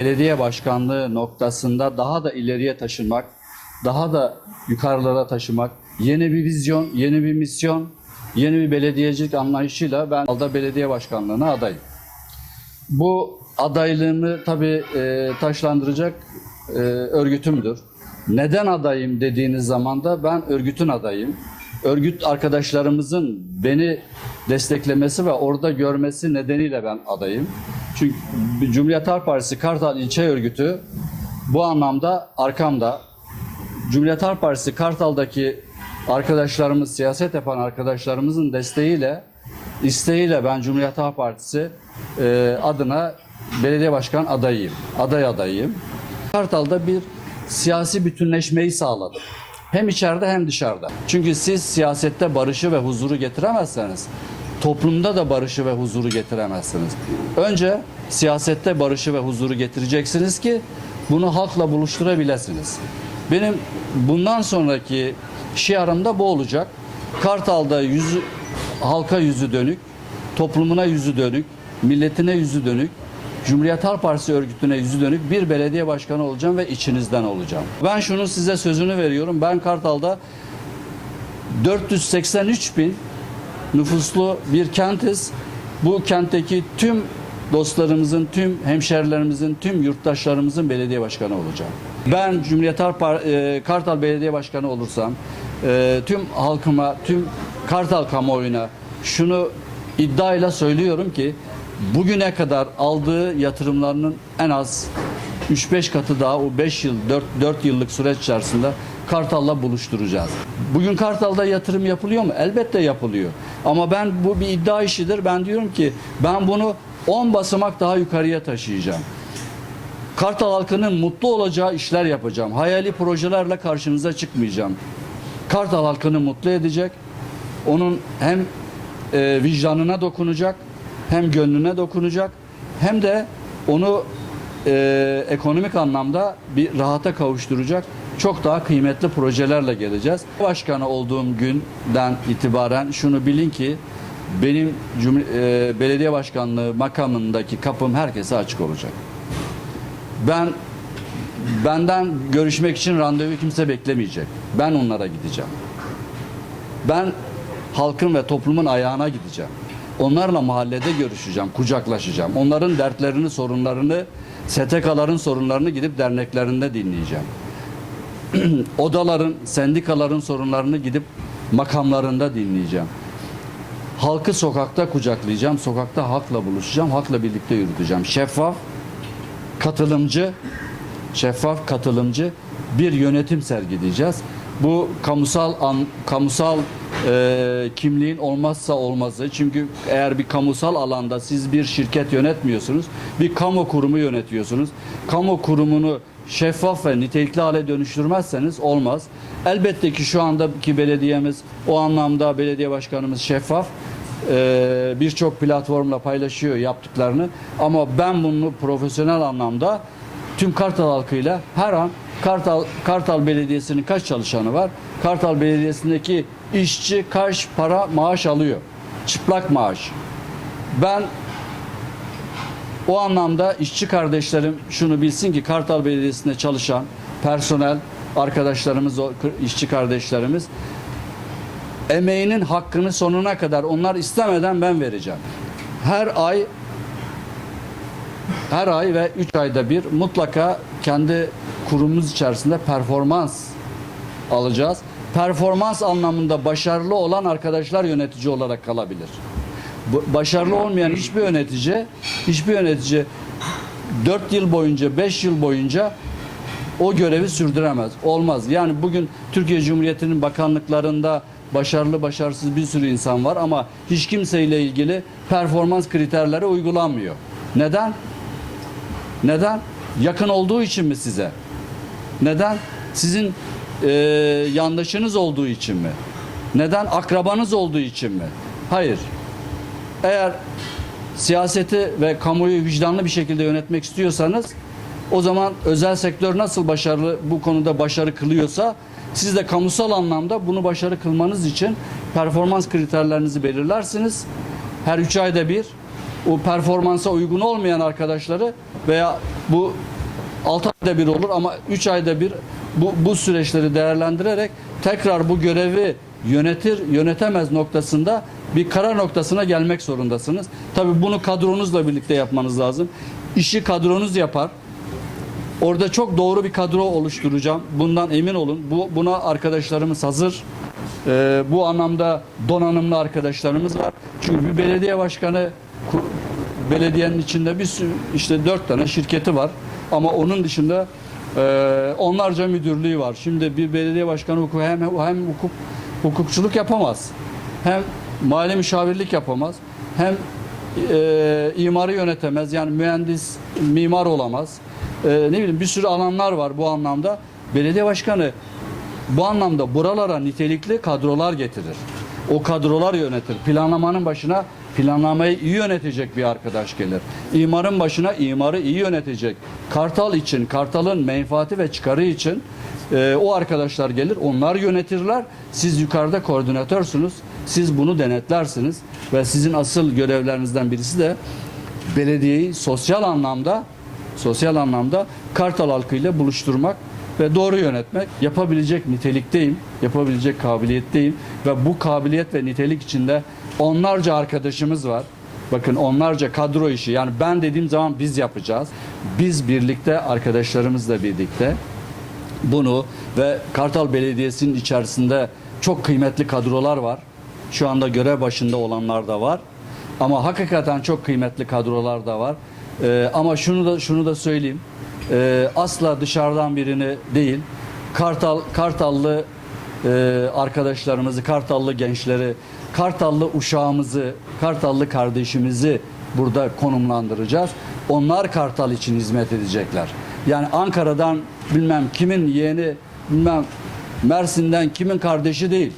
belediye başkanlığı noktasında daha da ileriye taşınmak, daha da yukarılara taşımak, yeni bir vizyon, yeni bir misyon, yeni bir belediyecilik anlayışıyla ben Alda Belediye Başkanlığı'na adayım. Bu adaylığımı tabii e, taşlandıracak e, örgütümdür. Neden adayım dediğiniz zaman da ben örgütün adayım. Örgüt arkadaşlarımızın beni desteklemesi ve orada görmesi nedeniyle ben adayım. Çünkü Cumhuriyet Halk Partisi Kartal İlçe Örgütü bu anlamda arkamda. Cumhuriyet Halk Partisi Kartal'daki arkadaşlarımız, siyaset yapan arkadaşlarımızın desteğiyle, isteğiyle ben Cumhuriyet Halk Partisi e, adına belediye başkan adayıyım. Aday adayıyım. Kartal'da bir siyasi bütünleşmeyi sağladım. Hem içeride hem dışarıda. Çünkü siz siyasette barışı ve huzuru getiremezseniz toplumda da barışı ve huzuru getiremezsiniz. Önce siyasette barışı ve huzuru getireceksiniz ki bunu halkla buluşturabilirsiniz. Benim bundan sonraki şiarım da bu olacak. Kartal'da yüzü, halka yüzü dönük, toplumuna yüzü dönük, milletine yüzü dönük, Cumhuriyet Halk Partisi örgütüne yüzü dönük bir belediye başkanı olacağım ve içinizden olacağım. Ben şunun size sözünü veriyorum. Ben Kartal'da 483 bin nüfuslu bir kentiz. Bu kentteki tüm dostlarımızın, tüm hemşerilerimizin, tüm yurttaşlarımızın belediye başkanı olacağım. Ben Cumhuriyet Par- e, Kartal Belediye Başkanı olursam e, tüm halkıma, tüm Kartal kamuoyuna şunu iddiayla söylüyorum ki bugüne kadar aldığı yatırımlarının en az 3-5 katı daha o 5 yıl 4, 4 yıllık süreç içerisinde Kartal'la buluşturacağız. Bugün Kartal'da yatırım yapılıyor mu? Elbette yapılıyor. Ama ben bu bir iddia işidir. Ben diyorum ki ben bunu 10 basamak daha yukarıya taşıyacağım. Kartal halkının mutlu olacağı işler yapacağım. Hayali projelerle karşınıza çıkmayacağım. Kartal halkını mutlu edecek. Onun hem e, vicdanına dokunacak, hem gönlüne dokunacak, hem de onu e, ekonomik anlamda bir rahata kavuşturacak çok daha kıymetli projelerle geleceğiz. Başkanı olduğum günden itibaren şunu bilin ki benim Cumhur- e, belediye başkanlığı makamındaki kapım herkese açık olacak. Ben benden görüşmek için randevu kimse beklemeyecek. Ben onlara gideceğim. Ben halkın ve toplumun ayağına gideceğim. Onlarla mahallede görüşeceğim, kucaklaşacağım. Onların dertlerini, sorunlarını, STK'ların sorunlarını gidip derneklerinde dinleyeceğim. Odaların, sendikaların sorunlarını gidip makamlarında dinleyeceğim. Halkı sokakta kucaklayacağım, sokakta halkla buluşacağım, halkla birlikte yürüteceğim. Şeffaf, katılımcı, şeffaf katılımcı bir yönetim sergileyeceğiz. Bu kamusal an, kamusal e, kimliğin olmazsa olmazı. Çünkü eğer bir kamusal alanda siz bir şirket yönetmiyorsunuz, bir kamu kurumu yönetiyorsunuz. Kamu kurumunu şeffaf ve nitelikli hale dönüştürmezseniz olmaz. Elbette ki şu andaki belediyemiz o anlamda belediye başkanımız şeffaf e, birçok platformla paylaşıyor yaptıklarını ama ben bunu profesyonel anlamda tüm Kartal halkıyla her an Kartal Kartal Belediyesi'nin kaç çalışanı var? Kartal Belediyesi'ndeki işçi kaç para maaş alıyor? Çıplak maaş. Ben o anlamda işçi kardeşlerim şunu bilsin ki Kartal Belediyesi'nde çalışan personel arkadaşlarımız, işçi kardeşlerimiz emeğinin hakkını sonuna kadar onlar istemeden ben vereceğim. Her ay her ay ve 3 ayda bir mutlaka kendi kurumumuz içerisinde performans alacağız. Performans anlamında başarılı olan arkadaşlar yönetici olarak kalabilir. Başarılı olmayan hiçbir yönetici, hiçbir yönetici 4 yıl boyunca, 5 yıl boyunca o görevi sürdüremez. Olmaz. Yani bugün Türkiye Cumhuriyeti'nin bakanlıklarında başarılı başarısız bir sürü insan var ama hiç kimseyle ilgili performans kriterleri uygulanmıyor. Neden? Neden? Yakın olduğu için mi size? Neden? Sizin e, yandaşınız olduğu için mi? Neden? Akrabanız olduğu için mi? Hayır. Eğer siyaseti ve kamuoyu vicdanlı bir şekilde yönetmek istiyorsanız o zaman özel sektör nasıl başarılı bu konuda başarı kılıyorsa siz de kamusal anlamda bunu başarı kılmanız için performans kriterlerinizi belirlersiniz. Her üç ayda bir o performansa uygun olmayan arkadaşları veya bu 6 ayda bir olur ama 3 ayda bir bu, bu süreçleri değerlendirerek tekrar bu görevi yönetir yönetemez noktasında bir karar noktasına gelmek zorundasınız. Tabii bunu kadronuzla birlikte yapmanız lazım. İşi kadronuz yapar. Orada çok doğru bir kadro oluşturacağım. Bundan emin olun. Bu buna arkadaşlarımız hazır. Ee, bu anlamda donanımlı arkadaşlarımız var. Çünkü bir belediye başkanı belediyenin içinde bir işte dört tane şirketi var. Ama onun dışında e, onlarca müdürlüğü var. Şimdi bir belediye başkanı hukuku hem hem hukuk hukukçuluk yapamaz. Hem mali müşavirlik yapamaz. Hem e, imarı yönetemez. Yani mühendis, mimar olamaz. E, ne bileyim bir sürü alanlar var bu anlamda. Belediye başkanı bu anlamda buralara nitelikli kadrolar getirir. O kadrolar yönetir. Planlamanın başına planlamayı iyi yönetecek bir arkadaş gelir. İmarın başına imarı iyi yönetecek. Kartal için, Kartal'ın menfaati ve çıkarı için e, o arkadaşlar gelir. Onlar yönetirler. Siz yukarıda koordinatörsünüz. Siz bunu denetlersiniz ve sizin asıl görevlerinizden birisi de belediyeyi sosyal anlamda sosyal anlamda Kartal halkıyla buluşturmak ve doğru yönetmek yapabilecek nitelikteyim, yapabilecek kabiliyetteyim ve bu kabiliyet ve nitelik içinde onlarca arkadaşımız var. Bakın onlarca kadro işi yani ben dediğim zaman biz yapacağız. Biz birlikte arkadaşlarımızla birlikte bunu ve Kartal Belediyesi'nin içerisinde çok kıymetli kadrolar var. Şu anda görev başında olanlar da var. Ama hakikaten çok kıymetli kadrolar da var. Ee, ama şunu da şunu da söyleyeyim. Ee, asla dışarıdan birini değil. Kartal Kartallı e, arkadaşlarımızı, Kartallı gençleri, Kartallı uşağımızı, Kartallı kardeşimizi burada konumlandıracağız. Onlar Kartal için hizmet edecekler. Yani Ankara'dan bilmem kimin yeğeni, bilmem Mersin'den kimin kardeşi değil.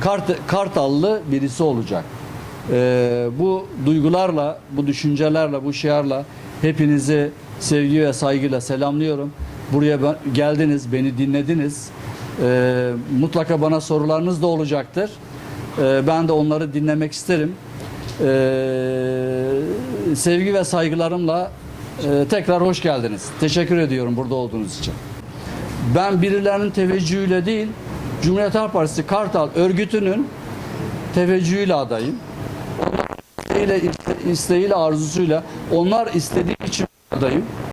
Kart, Kartallı birisi olacak. Ee, bu duygularla, bu düşüncelerle, bu şiarla hepinizi sevgi ve saygıyla selamlıyorum. Buraya ben- geldiniz, beni dinlediniz. Ee, mutlaka bana sorularınız da olacaktır. Ee, ben de onları dinlemek isterim. Ee, sevgi ve saygılarımla e, tekrar hoş geldiniz. Teşekkür ediyorum burada olduğunuz için. Ben birilerinin teveccühüyle değil, Cumhuriyet Halk Partisi Kartal örgütünün teveccühüyle adayım. Onlar isteğiyle, isteğiyle, arzusuyla, onlar istediği için adayım.